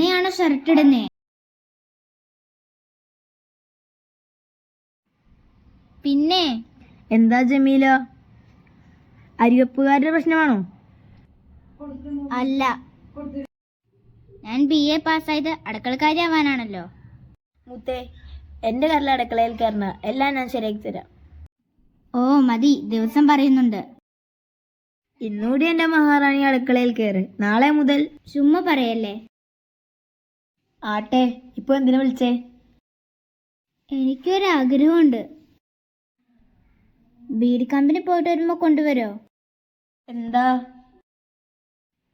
വഴക്കിടുന്നേ പിന്നെ? എന്താ ജമീല? അരിയപ്പുകാരുടെ പ്രശ്നമാണോ? അല്ല. ഞാൻ ബി എ പാസ്സായത് അടുക്കളക്കാരി ആവാനാണല്ലോ മുത്തേ എന്റെ കരല അടുക്കളയിൽ കയറുന്ന എല്ലാം ഞാൻ ശരിയാക്കി തരാം. ഓ മതി. ദിവസം പറയുന്നുണ്ട്. ഇന്നുകൂടി എന്റെ മഹാറാണി അടുക്കളയിൽ കയറി. നാളെ മുതൽ ചുമ്മാ പറയല്ലേ? ആട്ടെ ഇപ്പൊ എന്തിനു വിളിച്ചേ? എനിക്കൊരാഗ്രഹമുണ്ട്. ബീഡി കമ്പനി പോയിട്ട് വരുമ്പോ കൊണ്ടുവരോ? എന്താ?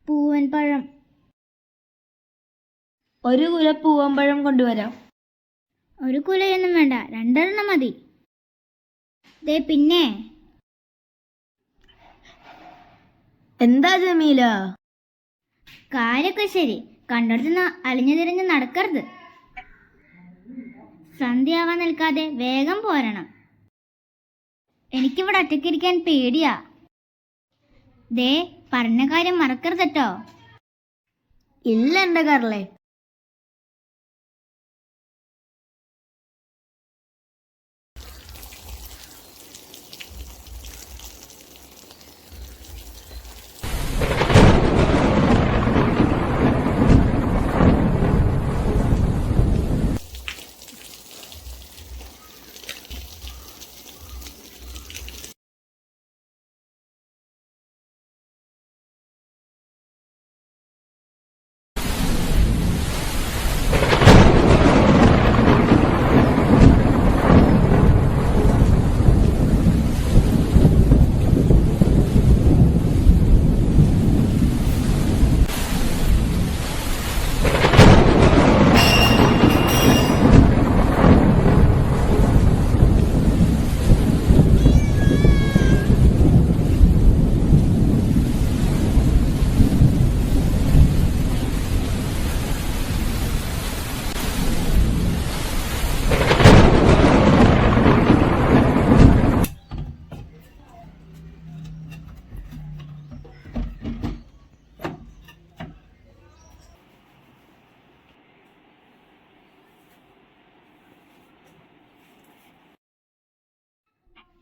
പൂവൻ പഴം ഒരു കുല പൂവൻ പഴം കൊണ്ടുവരാം. ഒരു കുലയൊന്നും വേണ്ട രണ്ടെണ്ണം മതി. ദേ പിന്നെ. എന്താ ജമീല? കാര്യമൊക്കെ ശരി. കണ്ടെടുത്ത് അലിഞ്ഞു തിരിഞ്ഞ് നടക്കരുത്. സന്ധ്യയാവാൻ നിൽക്കാതെ വേഗം പോരണം. എനിക്കിവിടെ ഒറ്റയ്ക്കിരിക്കാൻ പേടിയാ. ദേ പറഞ്ഞ കാര്യം മറക്കരുതട്ടോ ഇല്ല എന്റെ കരളെ.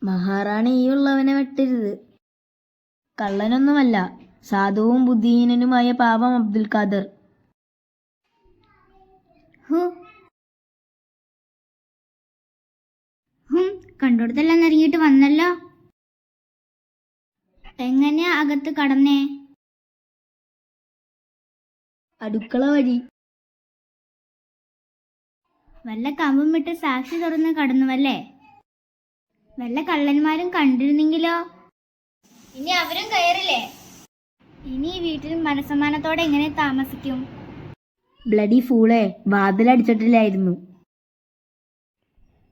മഹാറാണി ഈ ഉള്ളവനെ വെട്ടരുത്. കള്ളനൊന്നുമല്ല സാധുവും ബുദ്ധിഹീനനുമായ പാപം അബ്ദുൽ ഖാദർ. കണ്ടോടത്തെല്ലാം നിറങ്ങിയിട്ട് വന്നല്ലോ. എങ്ങനെയാ അകത്ത് കടന്നേ? അടുക്കള വഴി. വല്ല കമ്പും വിട്ട് സാക്ഷി തുറന്ന് കടന്നുവല്ലേ? വല്ല കള്ളന്മാരും കണ്ടിരുന്നെങ്കിലോ? ഇനി അവരും കയറില്ലേ? ഇനി ഈ വീട്ടിൽ മനസമാനത്തോടെ എങ്ങനെ താമസിക്കും? ബ്ലഡി ഫൂളെ വാതിലടിച്ചിട്ടില്ലായിരുന്നു.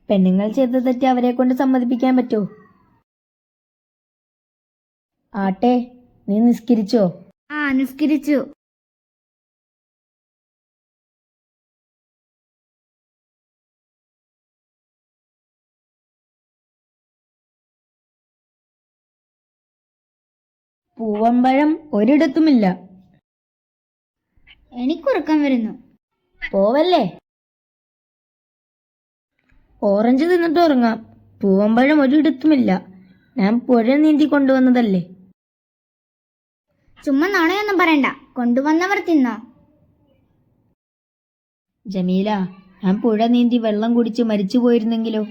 പെണ്ണുങ്ങൾ ചെയ്ത തെറ്റ് അവരെ കൊണ്ട് സമ്മതിപ്പിക്കാൻ പറ്റോ? ആട്ടെ നീ നിസ്കരിച്ചോ? ആ നിസ്കരിച്ചു. പൂവമ്പഴം ഒരിടത്തുമില്ല. എനിക്കുറക്കം വരുന്നു. പോവല്ലേ? ഓറഞ്ച് തിന്നിട്ട് ഉറങ്ങാം. പൂവമ്പഴം ഒരിടത്തുമില്ല. ഞാൻ പുഴ നീന്തി കൊണ്ടുവന്നതല്ലേ? ചുമ്മാ നാണയൊന്നും പറയണ്ട. കൊണ്ടുവന്നവർ തിന്നോ. ജമീല ഞാൻ പുഴ നീന്തി വെള്ളം കുടിച്ച് മരിച്ചു പോയിരുന്നെങ്കിലോ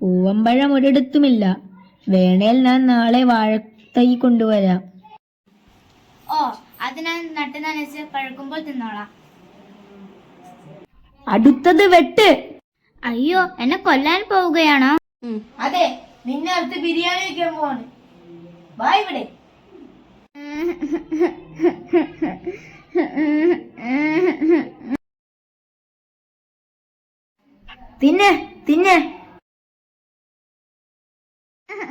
പൂവമ്പഴം ഒരിടത്തുമില്ല. വേണേൽ ഞാൻ നാളെ വാഴത്തൈ കൊണ്ടുവരാം. ഓ അതിനാൽ നട്ട് നനച്ച് പഴുക്കുമ്പോൾ തിന്നോളാം. അടുത്തത് വെട്ട്. അയ്യോ എന്നെ കൊല്ലാൻ പോവുകയാണോ? അതെ നിന്നെ അടുത്ത് ബിരിയാണി വെക്കാൻ പോവാണ്. വാ ഇവിടെ. തിന്നെ തിന്നെ.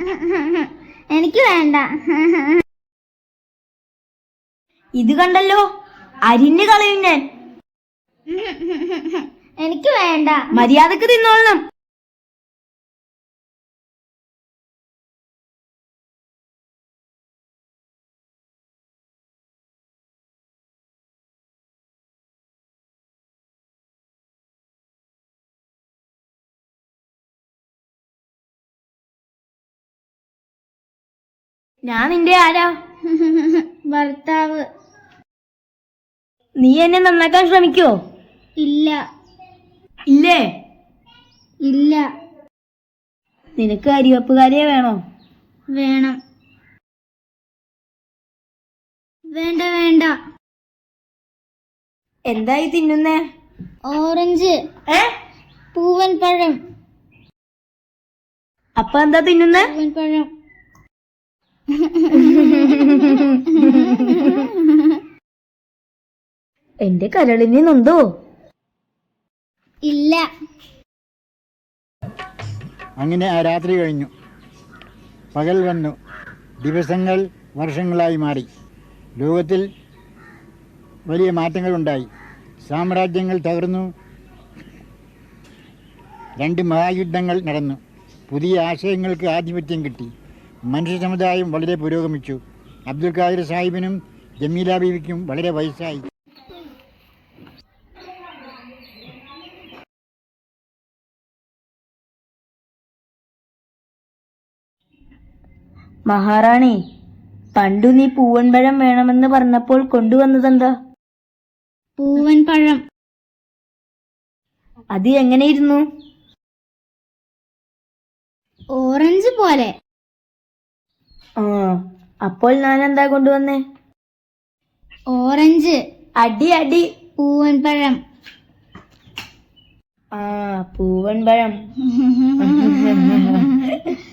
എനിക്ക് വേണ്ട. ഇത് കണ്ടല്ലോ? അരിഞ്ഞു കളയും ഞാൻ. എനിക്ക് വേണ്ട. മര്യാദയ്ക്ക് തിന്നോളണം. ഞാൻ നിന്റെ ആരാ? ഭർത്താവ്. നീ എന്നെ നന്നാക്കാൻ ശ്രമിക്കോ ഇല്ല. ഇല്ലേ? ഇല്ല. നിനക്ക് അരിവപ്പുകാരിയെ വേണോ? വേണം. വേണ്ട വേണ്ട. എന്തായി തിന്നുന്നേ? ഓറഞ്ച്. പൂവൻ പഴം അപ്പൊ എന്താ തിന്നുന്നേ? പൂവൻ പഴം എന്റെ കരളിനെ നൊന്തോ ഇല്ല. അങ്ങനെ ആ രാത്രി കഴിഞ്ഞു. പകൽ വന്നു. ദിവസങ്ങൾ വർഷങ്ങളായി മാറി. ലോകത്തിൽ വലിയ മാറ്റങ്ങളുണ്ടായി. സാമ്രാജ്യങ്ങൾ തകർന്നു. രണ്ട് മഹായുദ്ധങ്ങൾ നടന്നു. പുതിയ ആശയങ്ങൾക്ക് ആധിപത്യം കിട്ടി. മനുഷ്യ സമുദായം വളരെ പുരോഗമിച്ചു. അബ്ദുൽ ഖാദിർ സാഹിബിനും ജമീല ബീവിക്കും വളരെ വയസ്സായി. മഹാറാണി പണ്ടു നീ പൂവൻപഴം വേണമെന്ന് പറഞ്ഞപ്പോൾ കൊണ്ടുവന്നതെന്താ? പൂവൻ പഴം അത് എങ്ങനെയിരുന്നു? ഓറഞ്ച് പോലെ. ആ അപ്പോൾ ഞാൻ എന്താ കൊണ്ടുവന്നേ? ഓറഞ്ച്. അടി അടി. പൂവൻ പഴം ആ പൂവൻപഴം.